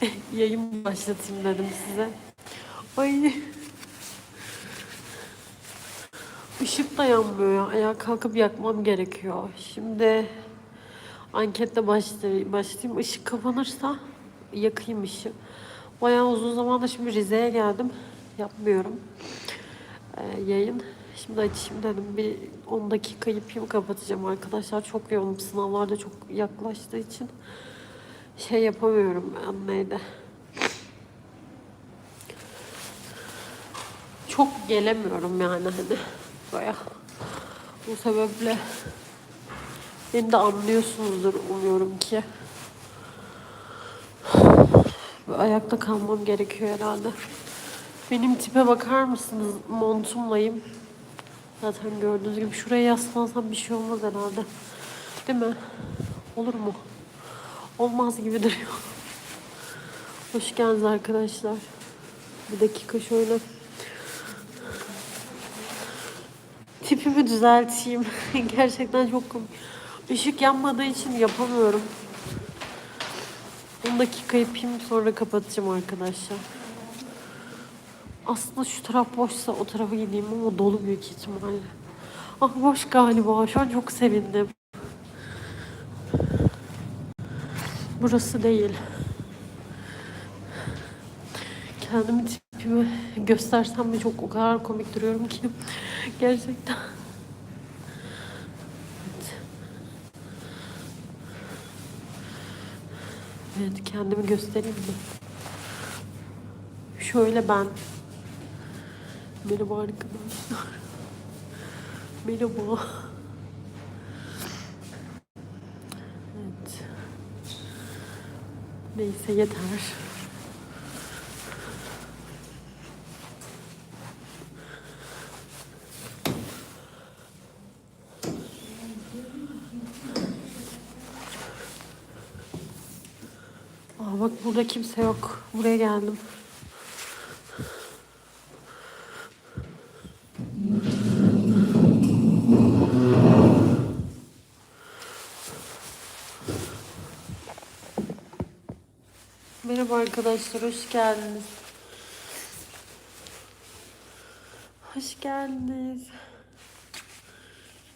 yayın başlatayım dedim size. Ay. Işık da yanmıyor ya. Ayağa kalkıp yakmam gerekiyor. Şimdi ankette başlayayım. başlayayım. Işık kapanırsa yakayım ışığı. Bayağı uzun zamandır şimdi Rize'ye geldim. Yapmıyorum. Ee, yayın. Şimdi açayım dedim. Bir 10 dakika yapayım kapatacağım arkadaşlar. Çok yoğunum. Sınavlar da çok yaklaştığı için şey yapamıyorum ben neydi. Çok gelemiyorum yani hani baya. Bu sebeple beni de anlıyorsunuzdur umuyorum ki. Ayakta kalmam gerekiyor herhalde. Benim tipe bakar mısınız? Montumlayım. Zaten gördüğünüz gibi şuraya yaslansam bir şey olmaz herhalde. Değil mi? Olur mu? Olmaz gibi duruyor. Hoş geldiniz arkadaşlar. Bir dakika şöyle. Tipimi düzelteyim. Gerçekten çok komik. Işık yanmadığı için yapamıyorum. 10 dakika yapayım sonra kapatacağım arkadaşlar. Aslında şu taraf boşsa o tarafa gideyim ama dolu büyük ihtimalle. Ah boş galiba. Şu an çok sevindim. Burası değil. Kendimi tipimi göstersem de çok o kadar komik duruyorum ki. Gerçekten. Evet. Evet kendimi göstereyim mi? Şöyle ben. Merhaba arkadaşlar. Merhaba. Evet. Neyse yeter. Aa bak burada kimse yok. Buraya geldim. Merhaba arkadaşlar, hoş geldiniz. Hoş geldiniz.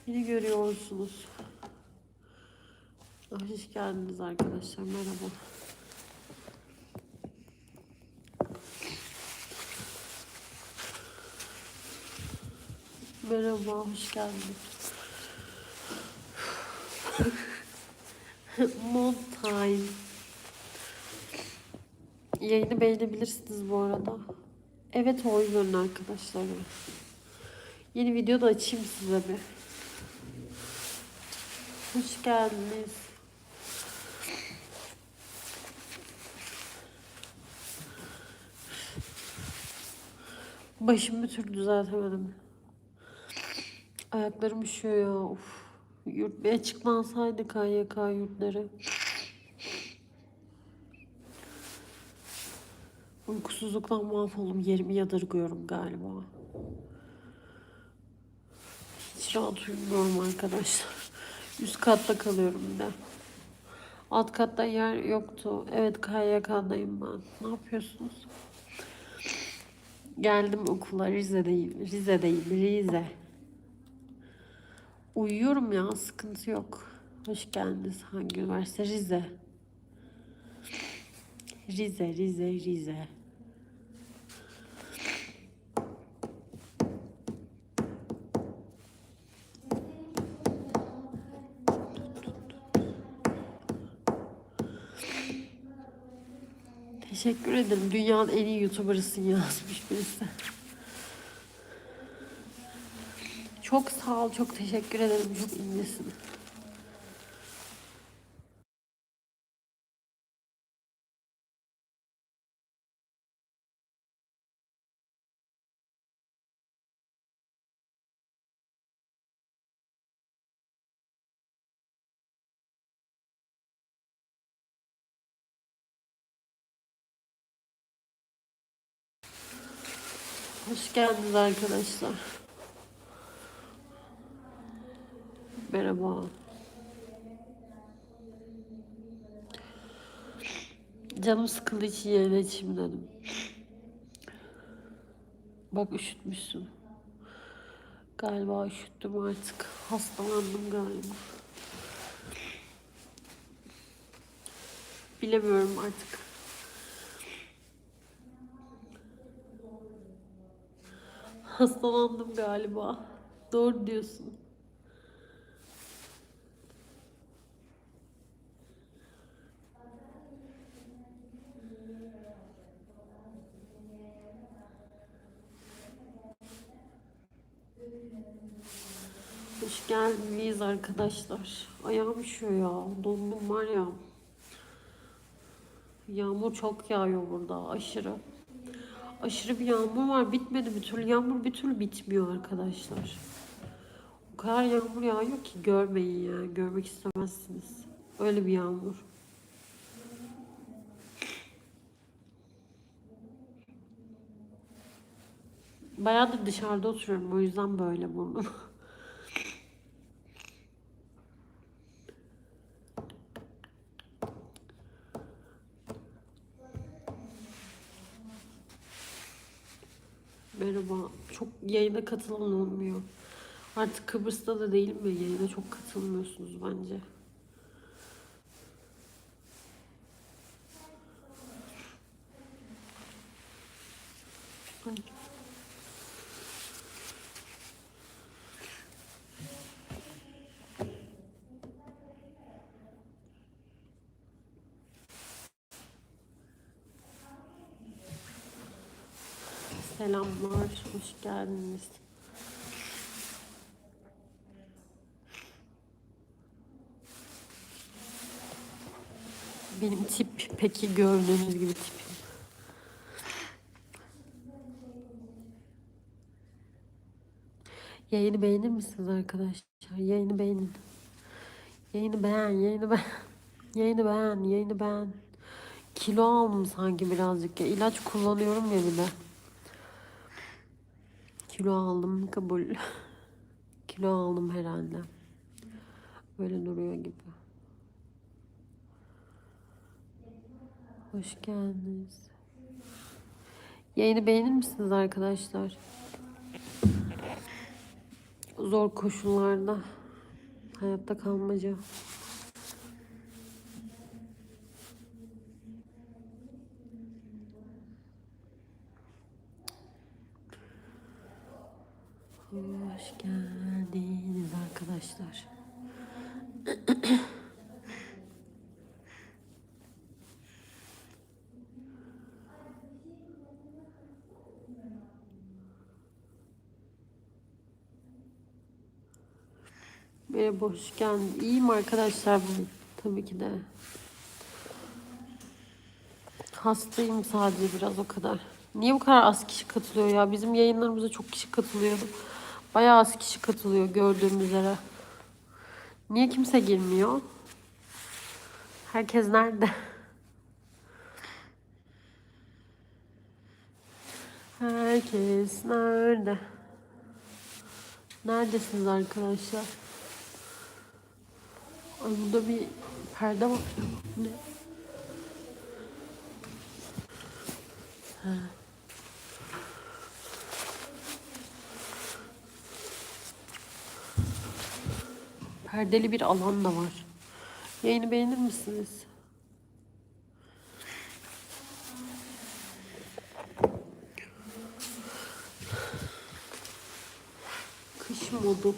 Beni görüyorsunuz. Hoş geldiniz arkadaşlar, merhaba. Merhaba, hoş geldiniz. Mood time. Yayını beğenebilirsiniz bu arada. Evet o yüzden arkadaşlar. Yeni video da açayım size bir. Hoş geldiniz. Başımı bir türlü düzeltemedim. Ayaklarım üşüyor ya. Of. Yurt bir açıklansaydı KYK yurtları. Uykusuzluktan mahvoldum. Yerimi yadırgıyorum galiba. Hiç rahat uyumuyorum arkadaşlar. Üst katta kalıyorum bir de. Alt katta yer yoktu. Evet KYK'dayım ben. Ne yapıyorsunuz? Geldim okula. Rize'deyim. Rize'deyim. Rize. Uyuyorum ya. Sıkıntı yok. Hoş geldiniz. Hangi üniversite? Rize. Rize, Rize, Rize. Teşekkür ederim. Dünyanın en iyi YouTuber'ısın yazmış birisi. Çok sağ ol, çok teşekkür ederim. Çok incesin. Hoş geldiniz arkadaşlar. Merhaba. Canım sıkıldığı için yayına açayım dedim. Bak üşütmüşsün. Galiba üşüttüm artık. Hastalandım galiba. Bilemiyorum artık. Hastalandım galiba. Doğru diyorsun. Hoş geldiniz arkadaşlar. Ayağım üşüyor ya. Dondum var ya. Yağmur çok yağıyor burada aşırı. Aşırı bir yağmur var. Bitmedi bir türlü. Yağmur bir türlü bitmiyor arkadaşlar. O kadar yağmur yağıyor ki görmeyin ya. Görmek istemezsiniz. Öyle bir yağmur. Bayağıdır dışarıda oturuyorum. O yüzden böyle burnum. Merhaba. Çok yayına katılan olmuyor. Artık Kıbrıs'ta da değilim ya yayına çok katılmıyorsunuz bence. Ay. Selamlar, hoş geldiniz. Benim tip peki gördüğünüz gibi tipim. Yayını beğenir misiniz arkadaşlar? Yayını beğenin. Yayını beğen, yayını beğen. Yayını beğen, yayını beğen. Kilo aldım sanki birazcık ya. İlaç kullanıyorum ya bir de. Kilo aldım kabul. Kilo aldım herhalde. Böyle duruyor gibi. Hoş geldiniz. Yayını beğenir misiniz arkadaşlar? Zor koşullarda hayatta kalmaca. Hoş geldiniz arkadaşlar. Merhaba, hoş geldin. İyiyim arkadaşlar bugün. Tabii ki de. Hastayım sadece biraz o kadar. Niye bu kadar az kişi katılıyor ya? Bizim yayınlarımıza çok kişi katılıyordu. Bayağı az kişi katılıyor gördüğüm üzere. Niye kimse girmiyor? Herkes nerede? Herkes nerede? Neredesiniz arkadaşlar? Ay burada bir perde var. Ne? Ha. Perdeli bir alan da var. Yayını beğenir misiniz? Kış modu.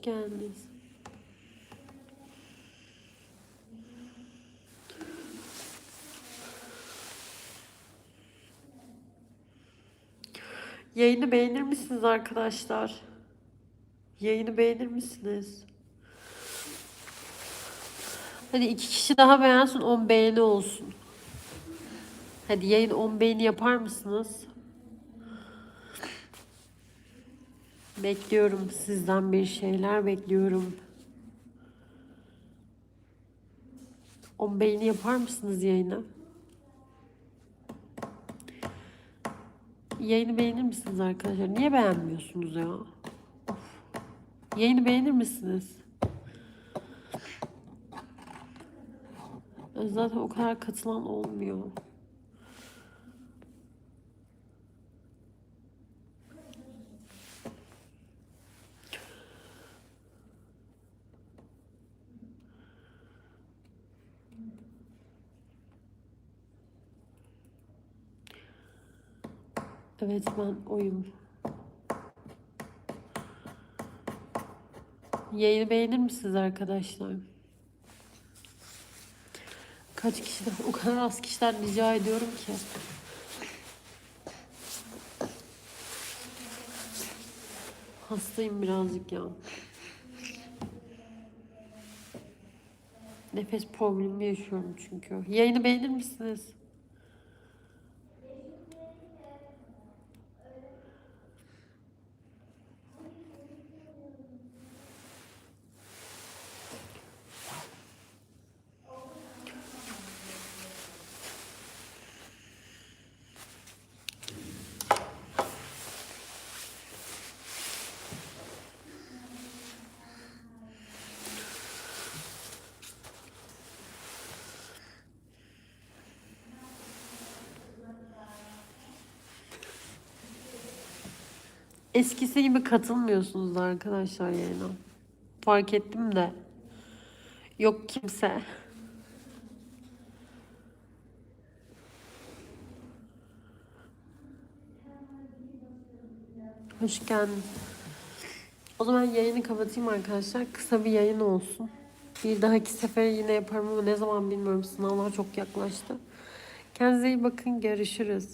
Hoş geldiniz. Yayını beğenir misiniz arkadaşlar? Yayını beğenir misiniz? Hadi iki kişi daha beğensin 10 beğeni olsun. Hadi yayın 10 beğeni yapar mısınız? Bekliyorum sizden bir şeyler bekliyorum. O beğeni yapar mısınız yayına? Yayını beğenir misiniz arkadaşlar? Niye beğenmiyorsunuz ya? Of. Yayını beğenir misiniz? Zaten o kadar katılan olmuyor. Evet ben oyum. Yayını beğenir misiniz arkadaşlar? Kaç kişiden, o kadar az kişiden rica ediyorum ki. Hastayım birazcık ya. Nefes problemi yaşıyorum çünkü. Yayını beğenir misiniz? Eskisi gibi katılmıyorsunuz da arkadaşlar yayına. Fark ettim de. Yok kimse. Hoş geldin. O zaman yayını kapatayım arkadaşlar. Kısa bir yayın olsun. Bir dahaki sefer yine yaparım ama ne zaman bilmiyorum. Sınavlar çok yaklaştı. Kendinize iyi bakın. Görüşürüz.